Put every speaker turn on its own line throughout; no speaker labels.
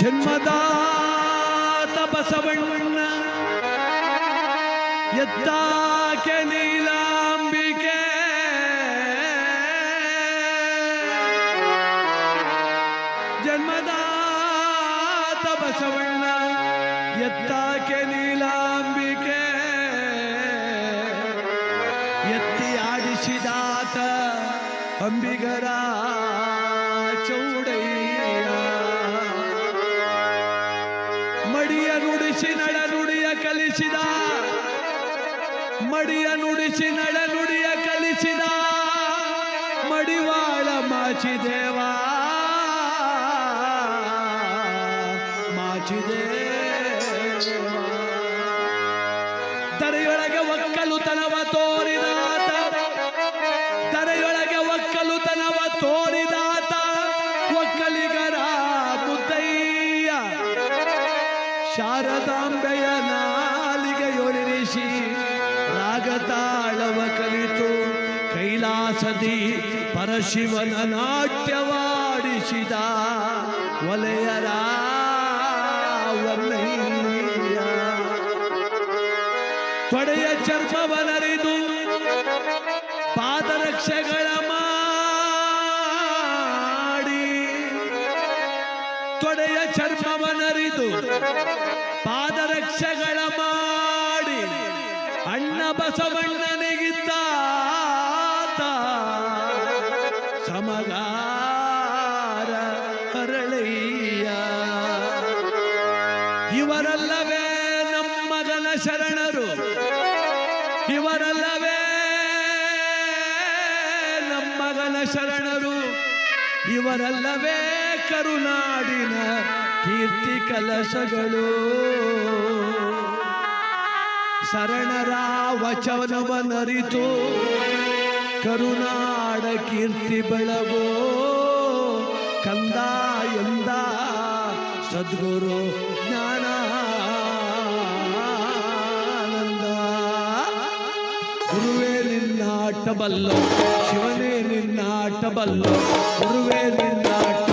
ಜನ್ಮದಾತ ಬಸವಣ್ಣ ಎದ್ದಾಕೆ ನೀಲಾಂಬಿಕೆ. ಜನ್ಮದಾತ ಬಸವಣ್ಣ ಎತ್ತಾಕೆ ನೀಲಾಂಬಿಕೆ. ಎತ್ತಿ ಆಡಿಸಿದಾತ ಅಂಬಿಗರ ಕಲಿಸಿದ ಮಡಿಯ ನುಡಿಸಿ ನಡ ನುಡಿಯ ಕಲಿಸಿದ. ಮಡಿವಾಳ ಮಾಚಿದೇವ. ರಾಗತಾಳವ ಕಲಿತು ಕೈಲಾಸದಿ ಪರಶಿವನ ನಾಟ್ಯವಾಡಿಸಿದ ಒಲೆಯರ ತೊಡೆಯ ಚರ್ಮವನರಿದು ಪಾದರಕ್ಷೆಗಳ ಮಾಡಿ. ತೊಡೆಯ ಚರ್ಮವನರಿದು ಪಾದರಕ್ಷೆಗಳ ಅಣ್ಣ ಬಸವಣ್ಣನಿಗಿದ್ದಾತ ಸಮಗಾರ ಹರಳಯ್ಯ ಇವರಲ್ಲವೇ ನಮ್ಮಗನ ಶರಣರು ಇವರಲ್ಲವೇ ನಮ್ಮಗನ ಶರಣರು ಇವರಲ್ಲವೇ ಕರುನಾಡಿನ ಕೀರ್ತಿ ಕಲಶಗಳು. ಶರಣರ ವಚನವನರಿತು ಕರುನಾಡ ಕೀರ್ತಿ ಬೆಳಗೋ. ಕಂದ ಎಂದ ಸದ್ಗುರು ಜ್ಞಾನ ಗುರುವೇ ನಿನ್ನಾಟಬಲ್ಲೋ ಶಿವನೇ ನಿನ್ನಾಟಬಲ್ಲೋ ಗುರುವೇ ನಿನ್ನಾಟಬಲ್ಲೋ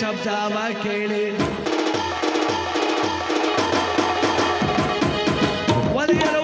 ಶಬ್ದವ ಕೇಳಿ. ಒಲಿಯಲು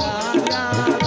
राधा